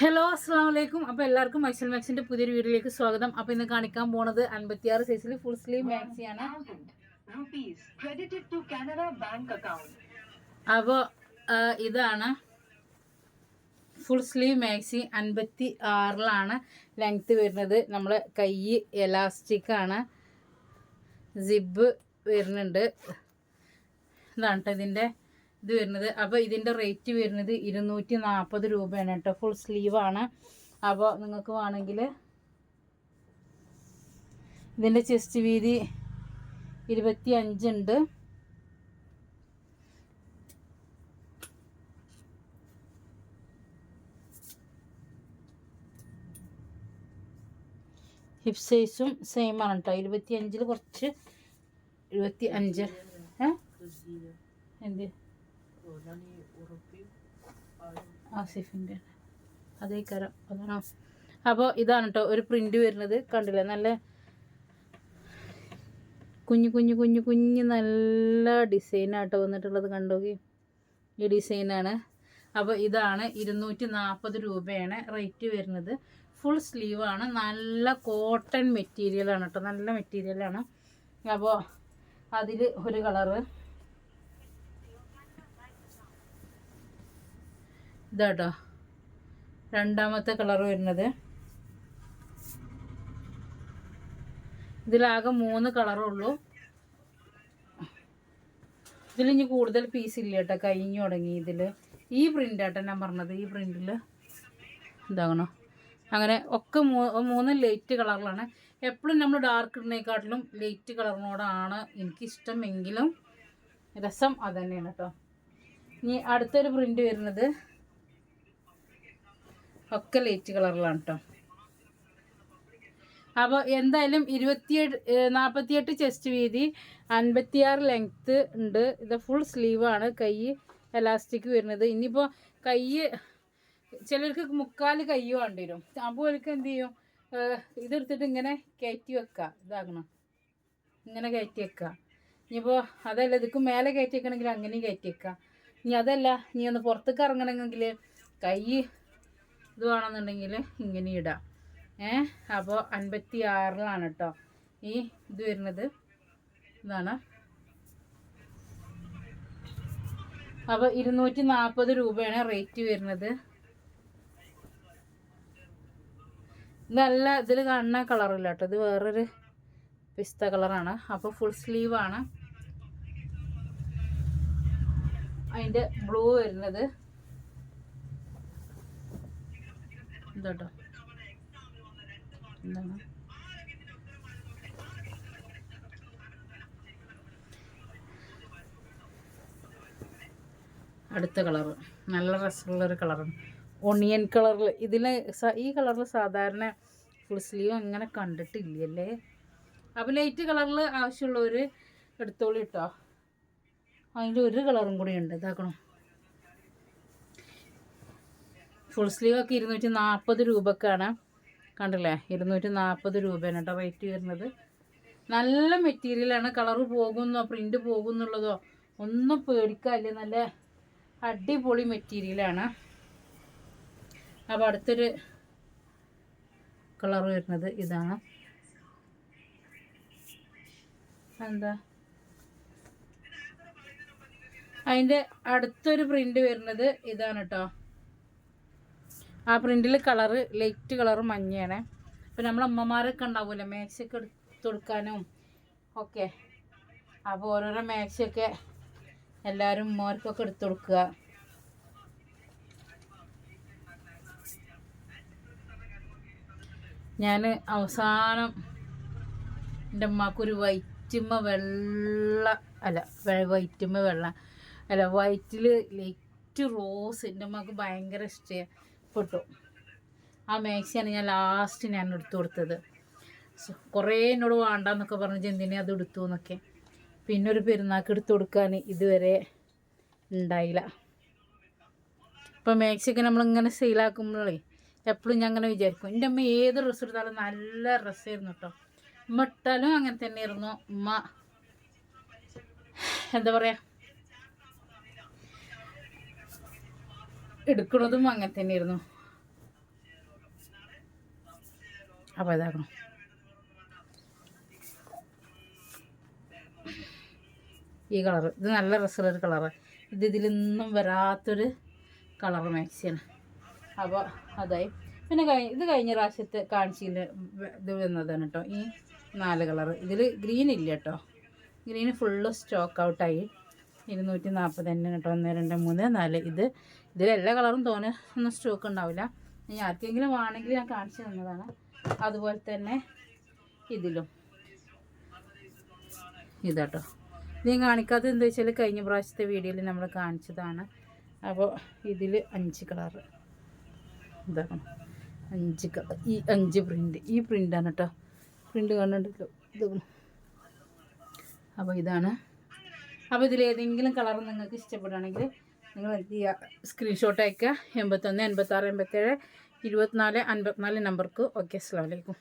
Hello അസ്സാം വലൈക്കും അപ്പോൾ എല്ലാവർക്കും മൈസൽ മാക്സിന്റെ പുതിയൊരു വീഡിയോയിലേക്ക് സ്വാഗതം. അപ്പോൾ ഇന്ന് കാണിക്കാൻ പോണത് അൻപത്തിയാറ് സൈസിൽ ഫുൾ സ്ലീവ് മാക്സിയാണ്. അപ്പോൾ ഇതാണ് ഫുൾ സ്ലീവ് മാക്സി അൻപത്തി ആറിലാണ് ലെങ്ത്ത് വരുന്നത്. നമ്മൾ കൈ എലാസ്റ്റിക് ആണ്. സിബ് വരുന്നുണ്ട്. ഇതാണ് കേട്ടോ ഇതിന്റെ ഇത് വരുന്നത്. അപ്പോൾ ഇതിന്റെ റേറ്റ് വരുന്നത് ഇരുന്നൂറ്റി നാൽപ്പത് രൂപയാണ് കേട്ടോ. ഫുൾ സ്ലീവാണ് അപ്പോൾ നിങ്ങൾക്ക് വേണമെങ്കിൽ ഇതിന്റെ ചെസ്റ്റ് വീതി ഇരുപത്തി അഞ്ചുണ്ട് ഹിപ് സൈസും സെയിം ആണ് കേട്ടോ ഇരുപത്തി അഞ്ചിൽ കുറച്ച് ഇരുപത്തി അഞ്ച് എന്ത്? ആസിഫിന്റെ അതേ കരം. അതാണോ? അപ്പോൾ ഇതാണ് കേട്ടോ ഒരു പ്രിന്റ് വരുന്നത്. കണ്ടില്ലേ? നല്ല കുഞ്ഞു കുഞ്ഞു കുഞ്ഞു കുഞ്ഞു നല്ല ഡിസൈനാട്ടോ വന്നിട്ടുള്ളത് കണ്ടോക്കി? ഈ ഡിസൈനാണ് അപ്പോൾ ഇതാണ് ഇരുന്നൂറ്റി നാൽപ്പത് രൂപയാണ് റേറ്റ് വരുന്നത്. ഫുൾ സ്ലീവാണ് നല്ല കോട്ടൺ മെറ്റീരിയലാണ് കേട്ടോ നല്ല മെറ്റീരിയലാണ് അപ്പോൾ അതിൽ ഒരു കളറ് ഇതാട്ടോ. രണ്ടാമത്തെ കളർ വരുന്നത്. ഇതിലാകെ മൂന്ന് കളറേ ഉള്ളൂ. ഇതിൽ ഇനി കൂടുതൽ പീസ് ഇല്ല കേട്ടോ. കഴിഞ്ഞു തുടങ്ങി ഇതിൽ ഈ പ്രിന്റ് ഞാൻ പറഞ്ഞത്. ഈ പ്രിന്റിൽ ഇതാകണോ? അങ്ങനെ ഒക്കെ മൂന്ന് ലൈറ്റ് കളറിലാണ്. എപ്പോഴും നമ്മൾ ഡാർക്ക് ഇടുന്നതിനെക്കാട്ടിലും ലൈറ്റ് കളറിനോടാണ് എനിക്കിഷ്ടമെങ്കിലും രസം അത് തന്നെയാണ് കേട്ടോ. ഇനി അടുത്തൊരു പ്രിന്റ് വരുന്നത്. ഒക്കെ ലൈറ്റ് കളറിലാണ് കേട്ടോ അപ്പോൾ എന്തായാലും ഇരുപത്തിയെട്ട് നാൽപ്പത്തിയെട്ട് ചെസ്റ്റ് വീതി അൻപത്തിയാറ് ലെങ്ത്ത് ഉണ്ട്. ഇത് ഫുൾ സ്ലീവാണ് കൈ എലാസ്റ്റിക് വരുന്നത്. ഇനിയിപ്പോൾ കൈ ചിലർക്ക് മുക്കാൽ കൈ വേണ്ടി വരും. അപ്പോൾ അവർക്ക് എന്ത് ചെയ്യും? ഇതെടുത്തിട്ട് ഇങ്ങനെ കയറ്റി വെക്കുക ഇതാകണം. ഇങ്ങനെ കയറ്റി വെക്കുക ഇനിയിപ്പോൾ അതല്ല ഇതിക്ക് മേലെ കയറ്റി വെക്കണമെങ്കിൽ അങ്ങനെയും കയറ്റി വെക്കുക ഇനി അതല്ല ഇനി ഒന്ന് പുറത്തേക്ക് ഇറങ്ങണമെങ്കിൽ കൈ ഇത് വേണമെന്നുണ്ടെങ്കിൽ ഇങ്ങനെ ഇടാം. ഏ അപ്പോൾ അൻപത്തി ആറിലാണ് കേട്ടോ. ഈ ഇത് വരുന്നത്. ഇതാണ്. അപ്പോൾ ഇരുന്നൂറ്റി നാൽപ്പത് രൂപയാണ് റേറ്റ് വരുന്നത്. നല്ല ഇതിൽ കാണുന്ന കളറില്ല കേട്ടോ. ഇത് വേറൊരു പിസ്ത കളറാണ്. അപ്പോൾ ഫുൾ സ്ലീവാണ് അതിന്റെ ബ്ലൂ വരുന്നത്. ഇതാട്ടോ എന്താണ്? അടുത്ത കളർ. നല്ല രസമുള്ളൊരു കളറാണ്. ഒണിയൻ കളറിൽ ഇതിൽ ഈ കളറിൽ സാധാരണ ഫുൾ സ്ലീവ് അങ്ങനെ കണ്ടിട്ടില്ലല്ലേ? അപ്പോൾ ലൈറ്റ് കളറിൽ ആവശ്യമുള്ളവർ എടുത്തോളി കേട്ടോ അതിന്റെ ഒരു കളറും കൂടി ഉണ്ട്. ഇതാക്കണം? ഫുൾ സ്ലീവ് ഒക്കെ ഇരുന്നൂറ്റി നാൽപ്പത് രൂപക്കാണ്. കണ്ടില്ലേ? ഇരുന്നൂറ്റി നാൽപ്പത് രൂപയാണ് കേട്ടോ റേറ്റ് വരുന്നത്. നല്ല മെറ്റീരിയലാണ് കളറ് പോകുന്നോ പ്രിന്റ് പോകുന്നുള്ളതോ ഒന്നും പേടിക്കാല്ലേ നല്ല അടിപൊളി മെറ്റീരിയലാണ് അപ്പോൾ അടുത്തൊരു കളർ വരുന്നത് ഇതാണ്. എന്താ? അതിന്റെ അടുത്തൊരു പ്രിന്റ് വരുന്നത് ഇതാണ് കേട്ടോ ആ പ്രിന്റിൽ കളറ് ലൈറ്റ് കളറ് മഞ്ഞയാണ്. ഇപ്പം നമ്മൾ അമ്മമാരൊക്കെ ഉണ്ടാവില്ല മാക്സിയൊക്കെ എടുത്ത് കൊടുക്കാനും ഒക്കെ. അപ്പോൾ ഓരോരോ മാക്സിയൊക്കെ എല്ലാവരും ഉമ്മമാർക്കൊക്കെ എടുത്തു കൊടുക്കുക. ഞാൻ അവസാനം എന്റെ ഉമ്മാക്കൊരു വൈറ്റുമ്മ വെള്ള അല്ല വൈറ്റുമ്മ വെള്ള അല്ല വൈറ്റിൽ ലൈറ്റ് റോസ് എന്റെ ഉമ്മാക്ക് ഭയങ്കര ഇഷ്ടപ്പെട്ടു ആ മാക്സിയാണ് ഞാൻ ലാസ്റ്റ് ഞാൻ എടുത്തു കൊടുത്തത്. കുറേ എന്നോട് വേണ്ടെന്നൊക്കെ പറഞ്ഞ് ചെന്തിനെ അത് എടുത്തു എന്നൊക്കെ. പിന്നെ ഒരു പെരുന്നാക്ക് എടുത്തു കൊടുക്കാൻ ഇതുവരെ ഉണ്ടായില്ല. ഇപ്പം മാക്സിയൊക്കെ നമ്മളിങ്ങനെ സെയിലാക്കുമ്പോഴേ എപ്പോഴും ഞാൻ അങ്ങനെ വിചാരിക്കും എന്റെ അമ്മ ഏത് ഡ്രസ്സ് എടുത്താലും നല്ല ഡ്രസ്സായിരുന്നു കേട്ടോ ഉമ്മ ഇട്ടാലും അങ്ങനെ തന്നെ തന്നെയായിരുന്നു. ഉമ്മ എന്താ പറയുക എടുക്കുന്നതും അങ്ങനെ തന്നെയായിരുന്നു. അപ്പോൾ ഇതാക്കണം. ഈ കളർ. ഇത് നല്ല രസമുള്ളൊരു കളറ്. ഇത് ഇതിലൊന്നും വരാത്തൊരു കളർ മാക്സിയാണ് അപ്പോൾ അതായി. പിന്നെ കഴിഞ്ഞ ഇത് കഴിഞ്ഞ പ്രാവശ്യത്തെ കാണിച്ചില്ല ഇത് വന്നതാണ് കേട്ടോ. ഈ നാല് കളറ്. ഇതിൽ ഗ്രീൻ ഇല്ല കേട്ടോ. ഗ്രീന് ഫുള്ള് സ്റ്റോക്ക് ഔട്ടായി. ഇരുന്നൂറ്റി നാൽപ്പത് തന്നെ കേട്ടോ. ഒന്ന് രണ്ട് മൂന്ന് നാല്. ഇത് ഇതിലെല്ലാ കളറും തോനെ ഒന്നും സ്റ്റോക്ക് ഉണ്ടാവില്ല. ഇനി ആർക്കെങ്കിലും വേണമെങ്കിൽ ഞാൻ കാണിച്ചു തന്നതാണ്. അതുപോലെ തന്നെ ഇതിലും. ഇതാട്ടോ. നീ കാണിക്കാത്ത എന്താ വെച്ചാൽ കഴിഞ്ഞ പ്രാവശ്യത്തെ വീഡിയോയിൽ നമ്മൾ കാണിച്ചതാണ്. അപ്പോൾ ഇതിൽ അഞ്ച് കളറ് ഇതാ. അഞ്ച് കളർ ഈ അഞ്ച് പ്രിന്റ് ഈ പ്രിന്റാണ് കേട്ടോ പ്രിന്റ് കണ്ടിട്ടല്ലോ. ഇത്. അപ്പോൾ ഇതാണ്. അപ്പോൾ ഇതിലേതെങ്കിലും കളർ നിങ്ങൾക്ക് ഇഷ്ടപ്പെടുകയാണെങ്കിൽ നിങ്ങൾ എന്ത് ചെയ്യുക സ്ക്രീൻഷോട്ട് അയക്കുക എൺപത്തൊന്ന് എൺപത്താറ് എൺപത്തേഴ് ഇരുപത്തിനാല് അൻപത്തിനാല് നമ്പർക്ക്. ഓക്കെ അസ്സാം വലൈക്കും